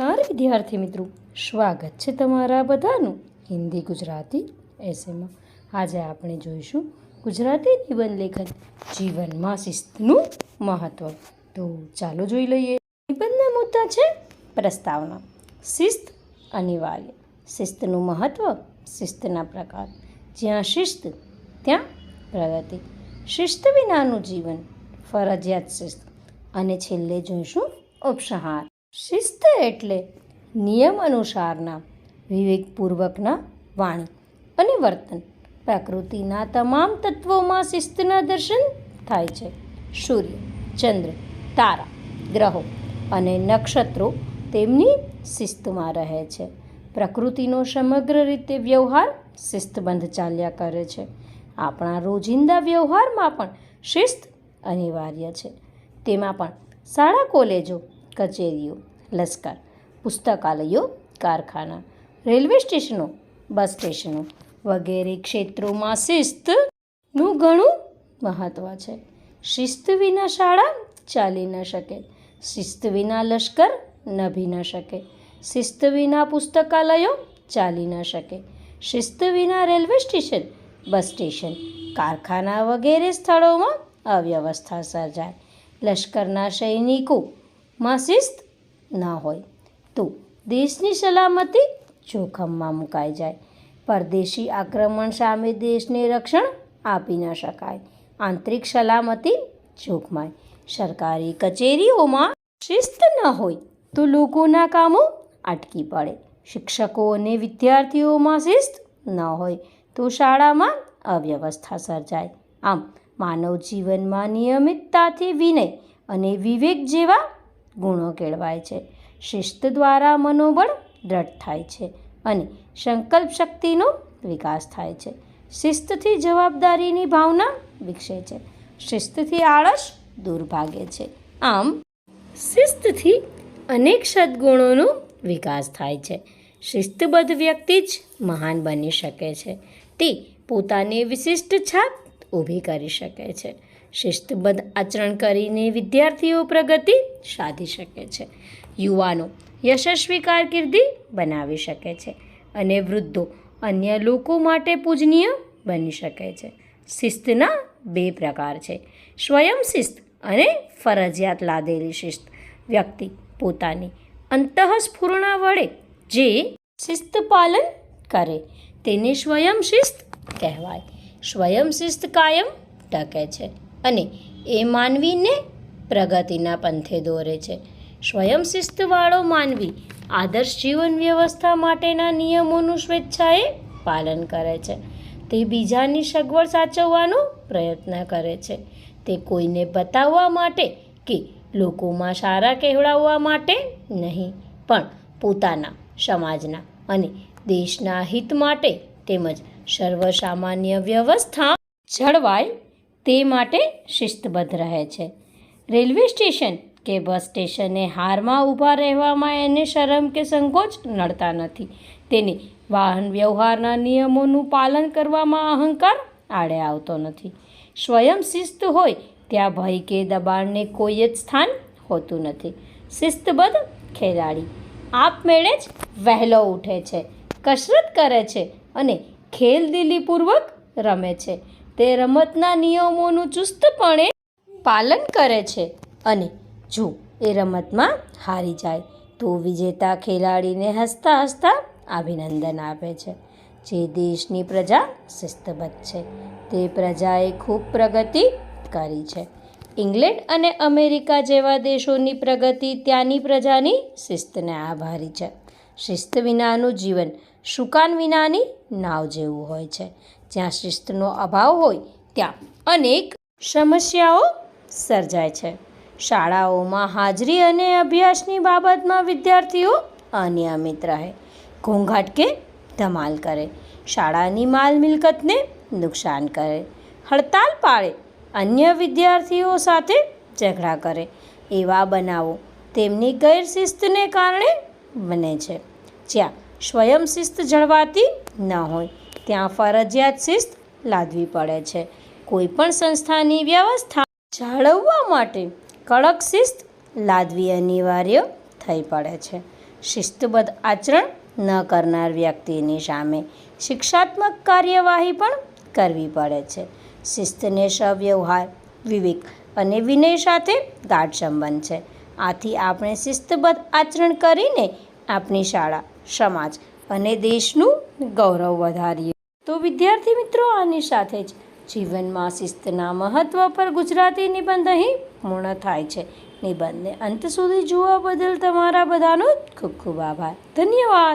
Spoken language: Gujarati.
નમસ્કાર વિદ્યાર્થી મિત્રો. સ્વાગત છે તમારા બધાનું હિન્દી ગુજરાતી એસેમાં આજે આપણે જોઈશું ગુજરાતી નિબંધ લેખન જીવનમાં શિસ્તનું મહત્ત્વ તો ચાલો જોઈ લઈએ. નિબંધના મુદ્દા છે પ્રસ્તાવના. શિસ્ત અનિવાર્ય. શિસ્તનું મહત્ત્વ શિસ્તના પ્રકાર. જ્યાં શિસ્ત, ત્યાં પ્રગતિ. શિસ્ત વિનાનું જીવન ફરજિયાત શિસ્ત. અને છેલ્લે જોઈશું ઉપસંહાર. શિસ્ત એટલે નિયમ અનુસારના વિવેકપૂર્વકના વાણી અને વર્તન. પ્રકૃતિના તમામ તત્વોમાં શિસ્તના દર્શન થાય છે. સૂર્ય, ચંદ્ર, તારા, ગ્રહો અને નક્ષત્રો તેમની શિસ્તમાં રહે છે. પ્રકૃતિનો સમગ્ર રીતે વ્યવહાર શિસ્તબંધ ચાલ્યા કરે છે. આપણા રોજિંદા વ્યવહારમાં પણ શિસ્ત અનિવાર્ય છે. તેમાં પણ શાળા, કોલેજો કચેરીઓ, લશ્કર, પુસ્તકાલયો, કારખાના, રેલવે સ્ટેશનો, બસ સ્ટેશનો વગેરે ક્ષેત્રોમાં શિસ્તનું ઘણું મહત્ત્વ છે. શિસ્ત વિના શાળા ચાલી ન શકે. શિસ્ત વિના લશ્કર નભી ન શકે. શિસ્ત વિના પુસ્તકાલયો ચાલી ન શકે. શિસ્ત વિના રેલવે સ્ટેશન, બસ સ્ટેશન, કારખાના વગેરે સ્થળોમાં અવ્યવસ્થા સર્જાય. લશ્કરના સૈનિકોમાં શિસ્ત ન હોય. તો દેશની સલામતી જોખમમાં મુકાઈ જાય. પરદેશી આક્રમણ સામે દેશને રક્ષણ આપી ન શકાય. આંતરિક સલામતી જોખમાય. સરકારી કચેરીઓમાં શિસ્ત ન હોય તો લોકોના કામો અટકી પડે. શિક્ષકો અને વિદ્યાર્થીઓમાં શિસ્ત ન હોય તો શાળામાં અવ્યવસ્થા સર્જાય. આમ માનવ જીવનમાં નિયમિતતાથી વિનય અને વિવેક જેવા ગુણો કેળવાય છે. શિસ્ત દ્વારા મનોબળ દ્રઢ થાય છે અને સંકલ્પ શક્તિનો વિકાસ થાય છે. શિસ્તથી જવાબદારીની ભાવના વિકસે છે. શિસ્તથી આળસ દૂર ભાગે છે. આમ, શિસ્તથી અનેક સદ્ગુણોનો વિકાસ થાય છે. શિસ્તબદ્ધ વ્યક્તિ જ મહાન બની શકે છે. તે પોતાની વિશિષ્ટ છાપ ઊભી કરી શકે છે. શિસ્તબદ્ધ આચરણ કરીને વિદ્યાર્થીઓ પ્રગતિ સાધી શકે છે. યુવાનો યશસ્વી કારકિર્દી બનાવી શકે છે અને વૃદ્ધો અન્ય લોકો માટે પૂજનીય બની શકે છે. શિસ્તના બે પ્રકાર છે. સ્વયં શિસ્ત અને ફરજિયાત લાદેલી શિસ્ત. વ્યક્તિ પોતાની અંતઃસ્ફૂર્ણા વડે જે શિસ્ત પાલન કરે તેને સ્વયં શિસ્ત કહેવાય. સ્વયં શિસ્ત કાયમ ટકે છે. અને એ માનવીને પ્રગતિના પંથે દોરે છે. સ્વયં શિસ્તવાળો માનવી આદર્શ જીવન વ્યવસ્થા માટેના નિયમોનું સ્વેચ્છાએ પાલન કરે છે. તે બીજાની સગવડ સાચવવાનો પ્રયત્ન કરે છે. તે કોઈને બતાવવા માટે કે લોકોમાં સારા કહેવડાવવા માટે નહીં, પણ પોતાના, સમાજના અને દેશના હિત માટે તેમજ સર્વસામાન્ય વ્યવસ્થા જળવાય તે માટે શિસ્તબદ્ધ રહે છે. રેલવે સ્ટેશન કે બસ સ્ટેશને હારમાં ઊભા રહેવામાં એને શરમ કે સંકોચ નડતા નથી. તેને વાહન વ્યવહારના નિયમોનું પાલન કરવામાં અહંકાર આડે આવતો નથી. સ્વયં શિસ્ત હોય ત્યાં ભય કે દબાણને કોઈ જ સ્થાન હોતું નથી. શિસ્તબદ્ધ ખેલાડી આપમેળે જ વહેલો ઉઠે છે, કસરત કરે છે અને ખેલદિલીપૂર્વક રમે છે. તે રમતના નિયમોનું ચુસ્તપણે પાલન કરે છે અને જો એ રમતમાં હારી જાય, તો વિજેતા ખેલાડીને હસતા હસતા અભિનંદન આપે છે. જે દેશની પ્રજા શિસ્તબદ્ધ છે, તે પ્રજાએ ખૂબ પ્રગતિ કરી છે. ઇંગ્લેન્ડ અને અમેરિકા જેવા દેશોની પ્રગતિ ત્યાંની પ્રજાની શિસ્તને આભારી છે. શિસ્ત વિનાનું જીવન સુકાન વિનાની નાવ જેવું હોય છે. જ્યાં શિસ્તનો અભાવ હોય ત્યાં અનેક સમસ્યાઓ સર્જાય છે. શાળાઓમાં હાજરી અને અભ્યાસની બાબતમાં વિદ્યાર્થીઓ અનિયમિત રહે. ઘોંઘાટ કે ધમાલ કરે. શાળાની માલ મિલકતને નુકસાન કરે. હડતાલ પાડે. અન્ય વિદ્યાર્થીઓ સાથે ઝઘડા કરે. એવા બનાવો તેમની ગેરશિસ્તને કારણે બને છે. જ્યાં સ્વયં શિસ્ત જળવાતી ન હોય ત્યાં ફરજિયાત શિસ્ત લાદવી પડે છે. કોઈપણ સંસ્થાની વ્યવસ્થા જાળવવા માટે કડક શિસ્ત લાદવી અનિવાર્ય થઈ પડે છે. શિસ્તબદ્ધ આચરણ ન કરનાર વ્યક્તિની સામે શિક્ષાત્મક કાર્યવાહી પણ કરવી પડે છે. શિસ્તને સવ્યવહાર, વિવેક અને વિનય સાથે ગાઢ સંબંધ છે. આથી આપણે શિસ્તબદ્ધ આચરણ કરીને આપણી શાળા, સમાજ અને દેશનું ગૌરવ વધારીએ. તો વિદ્યાર્થી મિત્રો આની સાથે જ જીવનમાં શિસ્તના મહત્ત્વ પર ગુજરાતી નિબંધ અહીં પૂર્ણ થાય છે. નિબંધને અંત સુધી જોવા બદલ તમારા બધાનો ખૂબ ખૂબ આભાર. ધન્યવાદ.